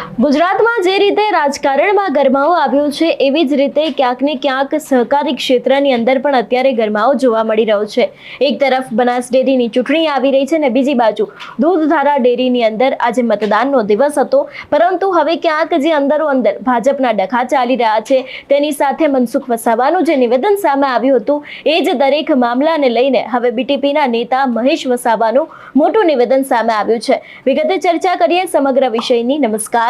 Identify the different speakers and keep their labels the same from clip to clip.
Speaker 1: ગુજરાતમાં જે રીતે રાજકારણમાં ગરમાવો આવ્યો છે, એવી જ રીતે ક્યાંક ને ક્યાંક સહકારી ક્ષેત્રની અંદર પણ અત્યારે ગરમાવો જોવા મળી રહ્યો છે. એક તરફ બનાસ ડેરીની ચૂંટણી આવી રહી છે ને બીજી બાજુ દૂધધારા ડેરીની અંદર આજે મતદાનનો દિવસ હતો. પરંતુ હવે ક્યાંક જે અંદરો અંદર ભાજપના ડખા ચાલી રહ્યા છે, તેની સાથે મનસુખ વસાવાનું જે નિવેદન સામે આવ્યું હતું, એ જ દરેક મામલાને લઈને હવે બીટીપીના નેતા મહેશ વસાવાનું મોટું નિવેદન સામે આવ્યું છે. વિગતે ચર્ચા કરીએ સમગ્ર વિષયની. નમસ્કાર.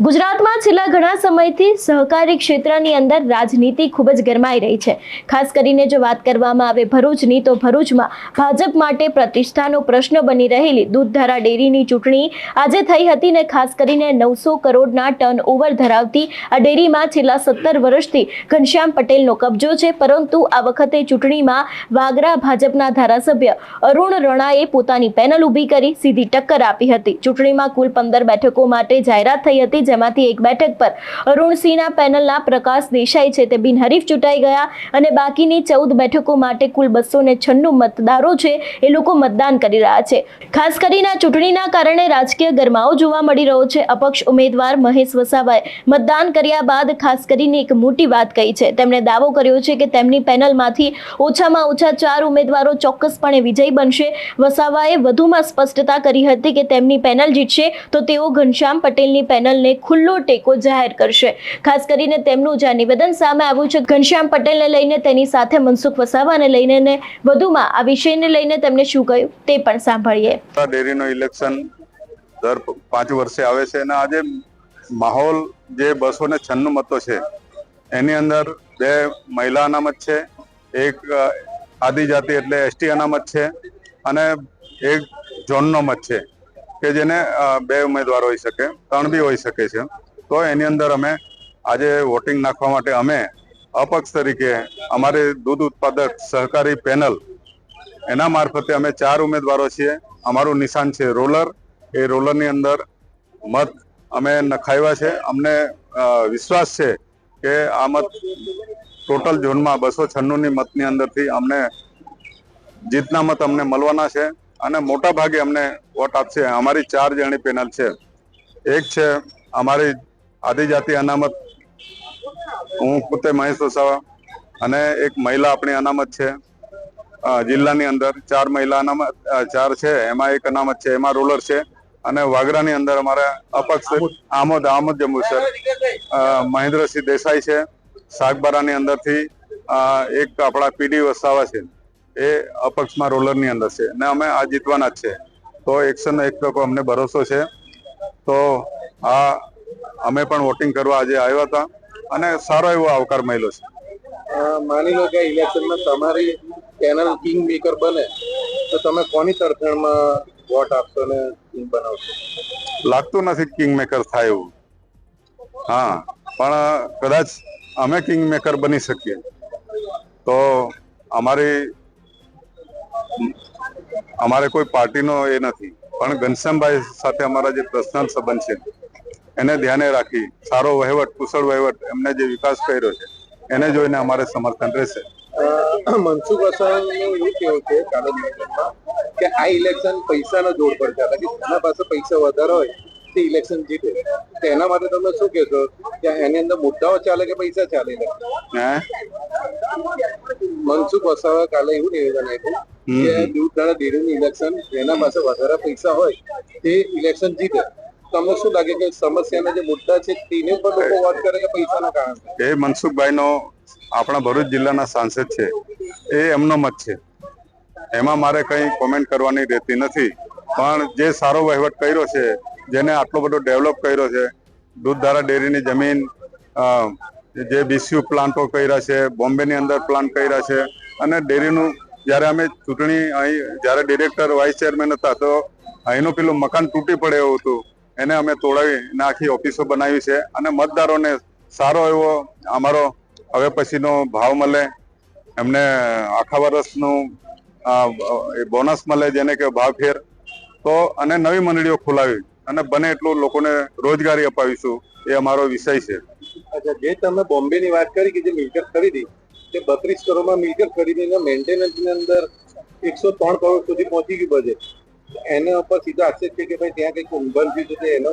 Speaker 1: ગુજરાતમાં છેલ્લા ઘણા સમયથી સહકારી ક્ષેત્રની અંદર રાજનીતિ ખૂબ જ ગરમાઈ રહી છે. ખાસ કરીને જો વાત કરવામાં આવે ભરૂચની, તો ભરૂચમાં ભાજપ માટે પ્રતિષ્ઠાનો પ્રશ્ન બની રહેલી દૂધધારા ડેરીની ચૂંટણી આજે થઈ હતી ને ખાસ કરીને નવસો કરોડના ટર્ન ઓવર ધરાવતી આ ડેરીમાં છેલ્લા સત્તર વર્ષથી ઘનશ્યામ પટેલનો કબજો છે, પરંતુ આ વખતે ચૂંટણીમાં વાગરા ભાજપના ધારાસભ્ય અરુણ રણાએ પોતાની પેનલ ઊભી કરી સીધી ટક્કર આપી હતી. ચૂંટણીમાં કુલ પંદર બેઠકો માટે જાહેરાત થઈ હતી જેમાંથી એક બેઠક પર અરુણસિંહના પેનલના પ્રકાશ દેસાઈ છે. તે બિનહરીફ ચૂંટાઈ ગયા અને બાકીની ચૌદ બેઠકો માટે કુલ બસો ને છન્નું મતદારો છે. એ લોકો મતદાન કરી રહ્યા છે. ખાસ કરીને ચૂંટણીના કારણે રાજકીય ગરમાવો જોવા મળી રહ્યો છે. અપક્ષ ઉમેદવાર મહેશ વસાવાએ મતદાન કર્યા બાદ ખાસ કરીને એક મોટી વાત કહી છે. તેમણે દાવો કર્યો છે કે તેમની પેનલમાંથી ઓછામાં ઓછા ચાર ઉમેદવારો ચોક્કસપણે વિજયી બનશે. વસાવાએ વધુમાં સ્પષ્ટતા કરી હતી કે તેમની પેનલ જીતશે તો તેઓ ઘનશ્યામ પટેલની પેનલને ખુલ્લો ટેકો જાહેર કરશે. ખાસ કરીને તેમનું જે નિવેદન સામે આવ્યું છે, ઘનશ્યામ પટેલને લઈને, તેની સાથે મનસુખ વસાવાને લઈને ને વધુમાં આ વિષયને લઈને તેમને શું કહ્યું તે પણ સાંભળીએ.
Speaker 2: ડેરીનો ઇલેક્શન દર પાંચ વર્ષે આવે છે અને આજે માહોલ જે બસો ને છન્નું મતો છે, એની અંદર બે મહિલા અનામત છે, એક આદિજાતિ એટલે એસટી અનામત છે અને એક ઝોનનો મત છે. કે જેને બે ઉમેદવાર હોઈ શકે, ત્રણ બી હોઈ શકે છે. તો એની અંદર અમે આજે વોટિંગ નાખવા માટે અમે અપક્ષ તરીકે અમારી દૂધ ઉત્પાદક સહકારી પેનલ, એના મારફતે અમે ચાર ઉમેદવારો છીએ. અમારું નિશાન છે રોલર. એ રોલરની અંદર મત અમે નખાવ્યા છે. અમને વિશ્વાસ છે કે આ મત ટોટલ ઝોનમાં બસો છન્નુંની મતની અંદરથી અમને, જીતના મત અમને મળવાના છે. અને મોટા ભાગે અમને વોટ આપશે. અમારી ચાર જણી પેનલ છે. એક છે અમારી આદિજાતિ અનામત. હું પોતે મહેશ વસાવા અને એક મહિલા આપણી અનામત છે. જિલ્લાની અંદર ચાર મહિલા અનામત ચાર છે. એમાં એક અનામત છે. એમાં રોલર છે. અને વાગરાની અંદર અમારે અપક્ષ આમોદ આમોદ જંબુસર મહેન્દ્રસિંહ દેસાઈ છે. સાગબારાની અંદરથી એક આપણા પીડી વસાવા છે. એ અપક્ષમાં રોલરની અંદર છે અને અમે આ જીતવાના જ છે. તો એકસો ને એક ટકો અમને ભરોસો છે. તો આ અમે પણ વોટિંગ કરવા આજે આવ્યા હતા અને સારો એવો આવકાર મળ્યો છે.
Speaker 3: માની લો કે ઇલેક્શનમાં તમારી પેનલ કિંગ મેકર બને તો તમે કોની તરફેણમાં વોટ આપશો ને કિંગ બનાવશો?
Speaker 2: લાગતું નથી કિંગ મેકર થાય એવું. હા પણ કદાચ અમે કિંગ મેકર બની શકીએ. તો અમારી અમારે કોઈ પાર્ટીનો એ નથી. પણ ઘનશ્યામભાઈ સાથે અમારા જે પર્સનલ સંબંધ છે એને ધ્યાને રાખી સારો વહીવટ કુશળ વહીવટ એમને જે વિકાસ કર્યો છે એને જોઈને અમારે સમર્થન રહેશે.
Speaker 3: મનસુખ વસાવાનું એવું કેવું છે કે આ ઇલેક્શન પૈસાનો જોડ પર છે કે જેના પાસે પૈસા વધારે હોય તે ઇલેક્શન જીતે. તો એના માટે તમે શું કહેશો? કે એની અંદર મુદ્દાઓ ચાલે કે પૈસા ચાલે? મનસુખ વસાવા કાલે એવું નિવેદન આપ્યું કે
Speaker 2: દૂધ
Speaker 3: દૂધધારા ડેરીનું ઇલેક્શન જેના પાસે વધારે પૈસા હોય તે ઇલેક્શન જીતે. તમને શું લાગે કે સમસ્યાના જે મુદ્દા છે તેની પર લોકો વાત કરે કે પૈસાના કારણે?
Speaker 2: એ મનસુખભાઈનો આપણા ભરૂચ જિલ્લાના સાંસદ છે. એ એમનો મત છે. એમાં મારે કંઈ કોમેન્ટ કરવાની રહેતી નથી. પણ જે સારો વહીવટ કર્યો છે જેને આટલો બધો ડેવલપ કર્યો છે દૂધધારા ડેરીની જમીન જે બીસીયુ પ્લાન્ટો કર્યા છે બોમ્બેની અંદર પ્લાન્ટ કર્યા છે અને ડેરીનું જ્યારે અમે ચૂંટણી અહીં, જ્યારે ડિરેક્ટર, વાઇસ ચેરમેન હતા, તો અહીંનું પેલું મકાન તૂટી પડે એવું હતું. એને અમે તોડાવી નાખી ઓફિસો બનાવી છે. અને મતદારોને સારો એવો અમારો હવે પછીનો ભાવ મળે. એમને આખા વર્ષનું બોનસ મળે જેને કે ભાવ ફેર. તો, અને નવી મંડળીઓ ખોલાવી અને બને એટલું લોકોને રોજગારી અપાવીશું એ અમારો વિષય છે.
Speaker 3: અચ્છા, જે તમે બોમ્બેની વાત કરી કે જે મિલકત ખરીદી તે બત્રીસ કરોડમાં મિલકત ખરીદીને મેન્ટેનન્સની અંદર એકસો ત્રણ કરોડ સુધી પહોંચી ગયું બજેટ એના ઉપર સીધો આક્ષેપ છે કે ભાઈ ત્યાં કંઈક ઊંઘણ થયું છે તો એનો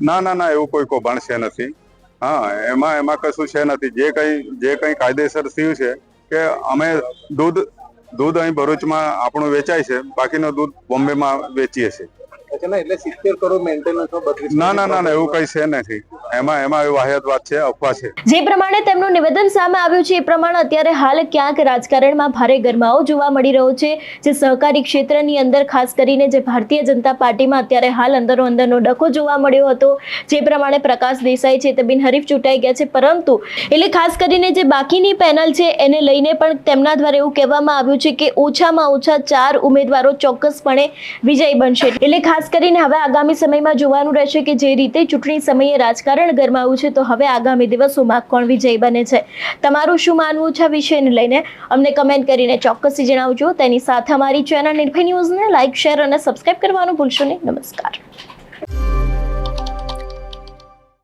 Speaker 2: ના ના ના એવું કોઈ કૌભાંડ છે નથી. હા એમાં એમાં કશું છે નથી. જે કઈ જે કઈ કાયદેસર થયું છે કે અમે દૂધ દૂધ અહીં ભરૂચમાં આપણું વેચાય છે બાકીનું દૂધ બોમ્બેમાં વેચીએ છીએ.
Speaker 3: ના
Speaker 2: ના ના એવું કઈ છે નથી. એમાં એમાં એવું વાહિયાત વાત છે, અફવા છે.
Speaker 1: જે પ્રમાણે તેમનું નિવેદન સામે આવ્યું છે, એ પ્રમાણે અત્યારે હાલ ક્યાંક રાજકારણમાં ભારે ગરમાવો જોવા મળી રહ્યો છે. જે સહકારી ક્ષેત્રની અંદર, ખાસ કરીને જે ભારતીય જનતા પાર્ટીમાં અત્યારે હાલ અંદરો અંદરનો ડખો જોવા મળ્યો હતો. જે પ્રમાણે પ્રકાશ દેસાઈ છે તે બિનહરીફ ચૂંટાઈ ગયા છે, પરંતુ એટલે ખાસ કરીને જે બાકીની પેનલ છે, એને લઈને પણ તેમના દ્વારા એવું કહેવામાં આવ્યું છે કે ઓછામાં ઓછા ચાર ઉમેદવારો ચોક્કસપણે વિજય બનશે. એટલે ખાસ કરીને હવે આગામી સમયમાં જોવાનું રહેશે કે જે રીતે ચૂંટણી સમયે રાજકારણ ગરમાવું છે, તો હવે આગામી દિવસોમાં કોણ વિજય બને છે? તમારું શું માનવું છે વિષયને લઈને? અમને કમેન્ટ કરીને ચોક્કસથી જણાવજો. તેની સાથે અમારી ચેનલ નિર્ભય ન્યૂઝને લાઇક શેર અને સબસ્ક્રાઇબ કરવાનું ભૂલશો નહીં. નમસ્કાર.